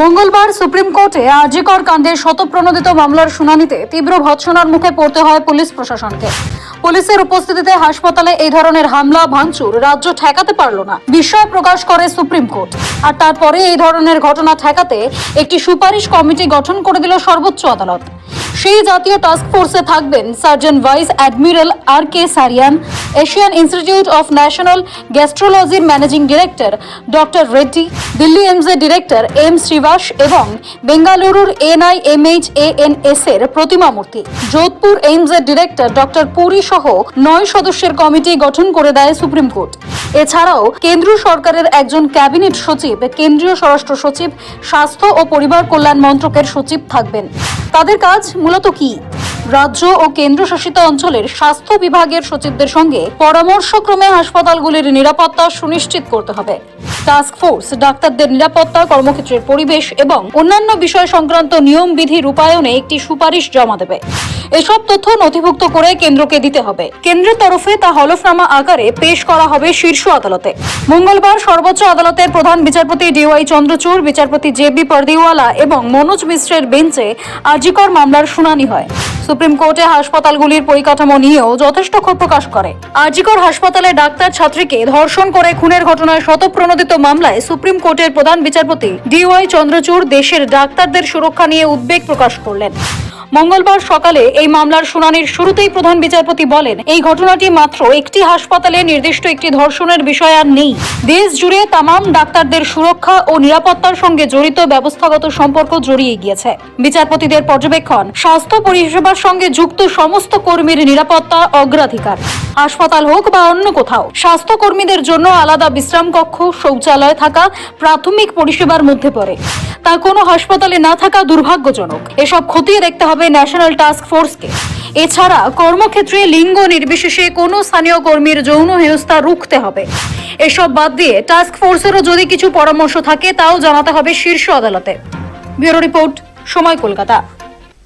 মঙ্গলবার সুপ্রিম কোর্টে আরজিকর কাণ্ডের শতপ্রণোদিত মামলার শুনানিতে তীব্র ভৎসনার মুখে পড়তে হয় পুলিশ প্রশাসনকে। পুলিশের উপস্থিতিতে হাসপাতালে এই ধরনের হামলা, ভাঙচুর রাজ্য ঠেকাতে পারল না। বিস্ময় প্রকাশ করে সুপ্রিম কোর্ট। আর তারপরে এই ধরনের ঘটনা ঠেকাতে একটি সুপারিশ কমিটি গঠন করে দিল সর্বোচ্চ আদালত। সেই জাতীয় টাস্ক ফোর্সে থাকবেন surgeon vice admiral R K Sarin, Asian institute of national গ্যাস্ট্রোলজির managing director doctor Reddy, Delhi AIIMS এর ডিরেক্টর এম শ্রীবাস এবং বেঙ্গালুরুর এনআইএমএইচ এএনএস এর প্রতিমা মূর্তি। যোধপুর এইমস এর ডিরেক্টর ডক্টর পুরী সহ নয় সদস্যের কমিটি গঠন করে দেয় সুপ্রিম কোর্ট। এছাড়াও কেন্দ্রীয় সরকারের একজন ক্যাবিনেট সচিব, কেন্দ্রীয় স্বরাষ্ট্র সচিব, স্বাস্থ্য ও পরিবার কল্যাণ মন্ত্রকের সচিব থাকবেন। তাদের কাজ মূলত কি? রাজ্য ও কেন্দ্রশাসিত অঞ্চলের স্বাস্থ্য বিভাগের সচিবদের সঙ্গে পরামর্শক্রমে হাসপাতালগুলির নিরাপত্তা সুনিশ্চিত করতে হবে। টাস্ক ফোর্স ডাক্তারদের নিরাপত্তা, কর্মক্ষেত্রের পরিবেশ এবং অন্যান্য বিষয় সংক্রান্ত নিয়ম বিধি রূপায়ণে একটি সুপারিশ জমা দেবে। এসব তথ্য নথিভুক্ত করে কেন্দ্রকে দিতে হবে। কেন্দ্রের তরফে তা হলফনামা আকারে পেশ করা হবে শীর্ষ আদালতে। মঙ্গলবার সর্বোচ্চ আদালতের প্রধান বিচারপতি ডিওয়াই চন্দ্রচূড়, বিচারপতি জে বি পরদিওয়ালা এবং মনোজ মিশ্রের বেঞ্চে আরজিকর মামলার শুনানি হয়। সুপ্রিম কোর্টে হাসপাতালগুলির পরিকাঠামো নিয়েও যথেষ্ট ক্ষোভ প্রকাশ করে। আরজিকর হাসপাতালে ডাক্তার ছাত্রীকে ধর্ষণ করে খুনের ঘটনায় শতপ্রণোদিত মামলায় সুপ্রিম কোর্টের প্রধান বিচারপতি ডিওয়াই চন্দ্রচূড় দেশের ডাক্তারদের সুরক্ষা নিয়ে উদ্বেগ প্রকাশ করলেন। মঙ্গলবার সকালে এই মামলার শুনানির শুরুতেই প্রধান বিচারপতি বলেন, এই ঘটনাটি মাত্র একটি হাসপাতালে নির্দিষ্ট একটি ধর্ষণের বিষয় আর নেই। দেশ জুড়ে তামাম ডাক্তারদের সুরক্ষা ও নিরাপত্তার সঙ্গে জড়িত ব্যবস্থাগত সম্পর্ক জড়িয়ে গিয়েছে। বিচারপতিদের পর্যবেক্ষণ, স্বাস্থ্য পরিষেবার সঙ্গে যুক্ত সমস্ত কর্মীর নিরাপত্তা অগ্রাধিকার। হাসপাতাল হোক বা অন্য কোথাও স্বাস্থ্য কর্মীদের জন্য আলাদা বিশ্রাম কক্ষ, শৌচালয় থাকা প্রাথমিক পরিষেবার মধ্যে পড়ে। তা কোনো হাসপাতালে না থাকা দুর্ভাগ্যজনক। এসব খতিয়ে দেখতে হবে ন্যাশনাল টাস্ক ফোর্সকে এছাড়া কর্মক্ষেত্রে লিঙ্গ নির্বিশেষে কোনো স্থানীয় কর্মীর যৌন হেনস্থা রুখতে হবে। এসব বাদ দিয়ে টাস্ক ফোর্সেরও যদি কিছু পরামর্শ থাকে, তাও জানাতে হবে শীর্ষ আদালতে। ব্যুরো রিপোর্ট, সময় কলকাতা।